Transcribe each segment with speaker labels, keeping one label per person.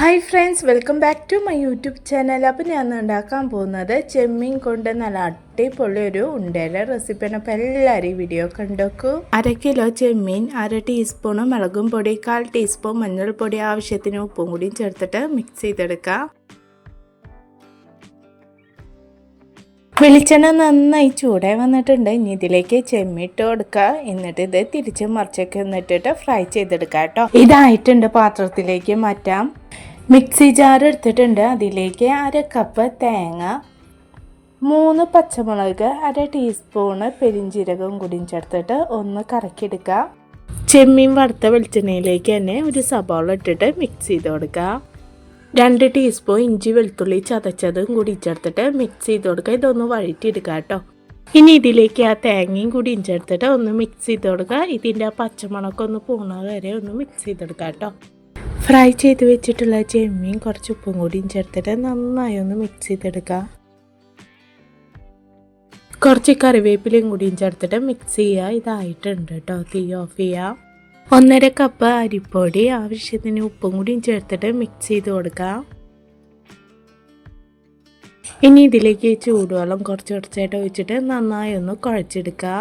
Speaker 1: Hi friends welcome back to my YouTube channel അപ്പോൾ ഞാൻ ഉണ്ടാക്കാൻ പോകുന്നത് ചെമ്മീൻ കൊണ്ട് നല്ല അടിപൊളി ഒരു ഉണ്ടേല റെസിപ്പിയാണ് അപ്പോൾ എല്ലാവരും ഈ വീഡിയോ കണ്ടോക്കൂ. അര കിലോ ചെമ്മീൻ അര ടീസ്പൂൺ മുളകും പൊടി കാൽ ടീസ്പൂൺ മഞ്ഞൾപ്പൊടി ആവശ്യത്തിന് ഉപ്പും കൂടിയും ചേർത്തിട്ട് മിക്സ് ചെയ്തെടുക്കാം. വെളിച്ചെണ്ണ നന്നായി ചൂടായി വന്നിട്ടുണ്ട്. ഇനി ഇതിലേക്ക് ചെമ്മിട്ട് കൊടുക്കുക. എന്നിട്ട് ഇത് തിരിച്ച് മറിച്ചൊക്കെ ഒന്നിട്ടിട്ട് ഫ്രൈ ചെയ്തെടുക്കാം കേട്ടോ. ഇതായിട്ടുണ്ട് പാത്രത്തിലേക്ക് മാറ്റാം. മിക്സി ജാർ എടുത്തിട്ടുണ്ട്. അതിലേക്ക് അര കപ്പ് തേങ്ങ മൂന്ന് പച്ചമുളക് അര ടീസ്പൂണ് പെരിഞ്ചീരകം കൂടി ചേർത്തിട്ട് ഒന്ന് കറക്കിയെടുക്കുക. ചെമ്മീൻ വറുത്ത വെളിച്ചെണ്ണയിലേക്ക് തന്നെ ഒരു സബോള ഇട്ടിട്ട് മിക്സ് ചെയ്ത് കൊടുക്കുക. രണ്ട് ടീസ്പൂൺ ഇഞ്ചി വെളുത്തുള്ളി ചതച്ചതും കൂടി ചേർത്തിട്ട് മിക്സ് ചെയ്ത് കൊടുക്കുക. ഇതൊന്ന് വഴറ്റിയെടുക്കുക കേട്ടോ. ഇനി ഇതിലേക്ക് ആ തേങ്ങയും കൂടി ചേർത്തിട്ട് ഒന്ന് മിക്സ് ചെയ്ത് കൊടുക്കുക. ഇതിന്റെ ആ പച്ചമുളക് ഒന്ന് പൂണ വരെ ഒന്ന് മിക്സ് ചെയ്തെടുക്കാം കേട്ടോ. ഫ്രൈ ചെയ്ത് വെച്ചിട്ടുള്ള ചെമ്മീൻ കുറച്ച് ഉപ്പും കൂടിയും ചേർത്തിട്ട് നന്നായി ഒന്ന് മിക്സ് ചെയ്തെടുക്കുക കുറച്ച് കറിവേപ്പിലയും കൂടിയും ചേർത്തിട്ട് മിക്സ് ചെയ്യുക ഇതായിട്ടുണ്ട് കേട്ടോ തീ ഓഫ് ചെയ്യുക ഒന്നര കപ്പ് അരിപ്പൊടി ആവശ്യത്തിന് ഉപ്പും കൂടിയും ചേർത്തിട്ട് മിക്സ് ചെയ്ത് കൊടുക്കുക ഇനി ഇതിലേക്ക് ചൂടുവെള്ളം കുറച്ച് കുറച്ചായിട്ട് ഒഴിച്ചിട്ട് നന്നായി ഒന്ന് കുഴച്ചെടുക്കുക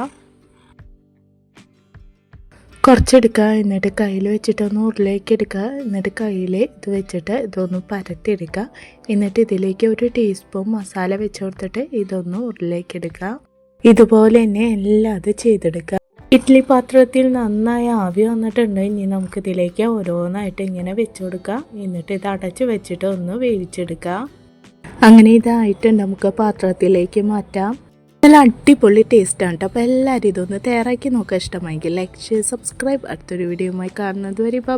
Speaker 1: കുറച്ചെടുക്കുക എന്നിട്ട് കയ്യിൽ വെച്ചിട്ട് ഒന്ന് ഉരുളേക്ക് എടുക്കുക എന്നിട്ട് കയ്യിൽ ഇത് വെച്ചിട്ട് ഇതൊന്ന് പരത്തിയെടുക്കുക എന്നിട്ട് ഇതിലേക്ക് ഒരു ടീസ്പൂൺ മസാല വെച്ച് കൊടുത്തിട്ട് ഇതൊന്ന് ഉരുളേക്ക് എടുക്കുക ഇതുപോലെ തന്നെ എല്ലാം അത് ചെയ്തെടുക്കുക ഇഡ്ഡലി പാത്രത്തിൽ നന്നായി ആവി വന്നിട്ടുണ്ട്. ഇനി നമുക്ക് ഇതിലേക്ക് ഓരോന്നായിട്ട് ഇങ്ങനെ വെച്ച് കൊടുക്കാം. എന്നിട്ട് ഇത് അടച്ച് വെച്ചിട്ട് ഒന്ന് വേവിച്ചെടുക്കുക അങ്ങനെ ഇതായിട്ട് നമുക്ക് പാത്രത്തിലേക്ക് മാറ്റാം. നല്ല അടിപൊളി ടേസ്റ്റാണ് കേട്ടോ അപ്പോൾ എല്ലാവരും ഇതൊന്ന് തയ്യാറാക്കി നോക്കാൻ ഇഷ്ടമായെങ്കിൽ ലൈക്ക് ഷെയർ സബ്സ്ക്രൈബ് അടുത്തൊരു വീഡിയോയുമായി കാണുന്നത് വരെ ബൈ